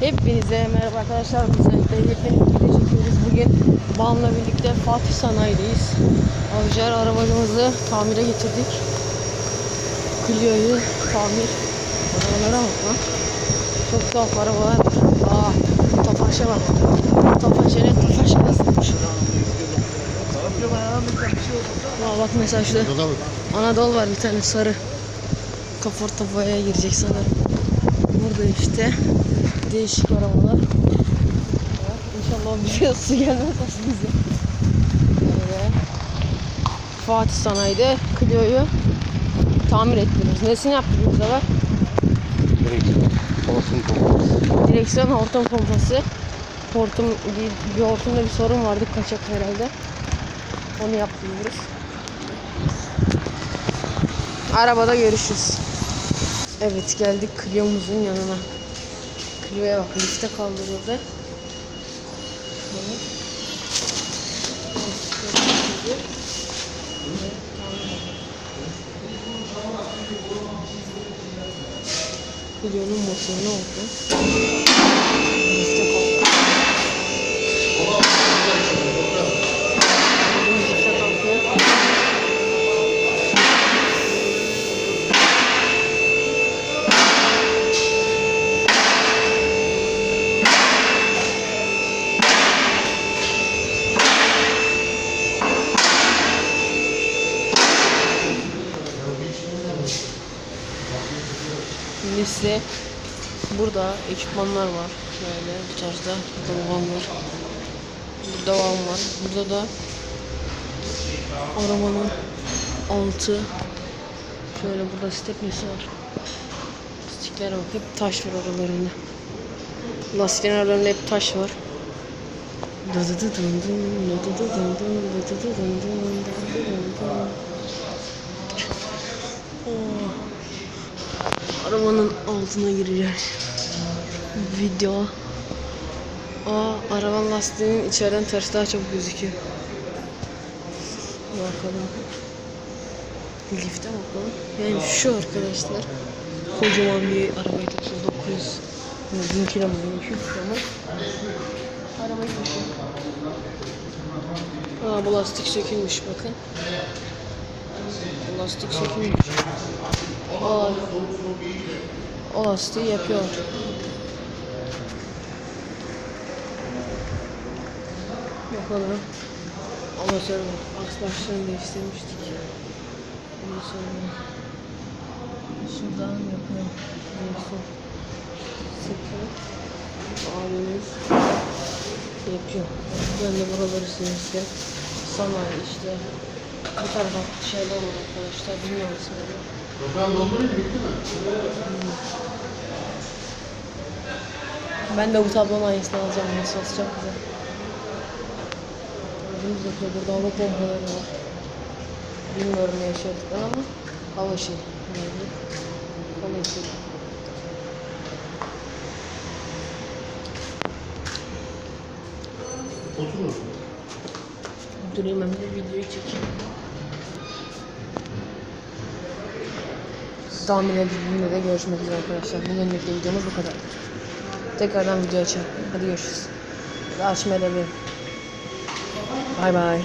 Hepinize merhaba arkadaşlar. Özellikle yepyeni video çekiyoruz. Bugün Bağım'la birlikte Fatih Sanayi'deyiz. Avcar arabamızı tamire getirdik. Clio'yu tamir. Arabalara bak lan. Çok tuhaf arabalar var. Aa, Tofaş'a bak. Tofaş ne? Tofaş nasılmış? Aa, bak mesela şurada Anadolu var bir tane sarı. Kaporta boyaya girecek sanırım. Burada işte değişik arabalar. var. İnşallah bize su gelmez. Böyle. Fatih Sanayi'de Clio'yu tamir ettiriyoruz. Nesini yaptık bu sefer? Direksiyon hortum pompası. Hortum bir, bir hortumda bir sorun vardı kaçak herhalde. Onu yaptırıyoruz. Arabada görüşürüz. Evet geldik Clio'muzun yanına. Clio'ya bak lifte kaldırıldı. Evet. Clio'nun motorunu oldu. Size burada ekipmanlar var. Böyle bu tarzda burada var. Burada van var. Burada da arabanın altı. Şöyle burada stepnesi var. Stiklere bak hep taş var aralarında. Lastiklerin aralarında hep taş var. Dı dı dı dın dın, dı dı dı dın dın, dı dı dı dın dın, dı dı dı dın dın. Arabanın altına gireceğiz. Video. Aa, arabanın lastiğinin içeriden taş daha çok gözüküyor. Bakalım. Lifte bakalım. Yani şu arkadaşlar. Kocaman bir arabayı taşıyor. 900 1000 kilo mu? 200 kilo mu? Arabayı taşıyor. Aa, bu lastik sökülmüş bakın. Bu lastik sökülmüş. O lastiği yapıyor. Bakalım. Ondan sonra aks başlarını değiştirmiştik. Ondan sonra şuradan yapıyor. Neyse. Sıkıyor. Abimiz yapıyor. Ben de buraları silmiştim. Sanayi işte. Bu tarafa şeyler var arkadaşlar. Bilmiyorum Ben de bu tablonun aynısını alacağım. Nasıl olsa çok güzel. Gördüğünüz gibi burada hava pompaları var. Bilmiyorum ne yaşadıklarını ama hava şey. Neydi? Hava şey. Oturur. Durayım de videoyu çekeyim. Tahmin edildiğinde de görüşmek üzere arkadaşlar. Bugünlük de videomuz bu kadar. Tekrardan video açalım. Hadi görüşürüz. Açmayı da. Bay bay.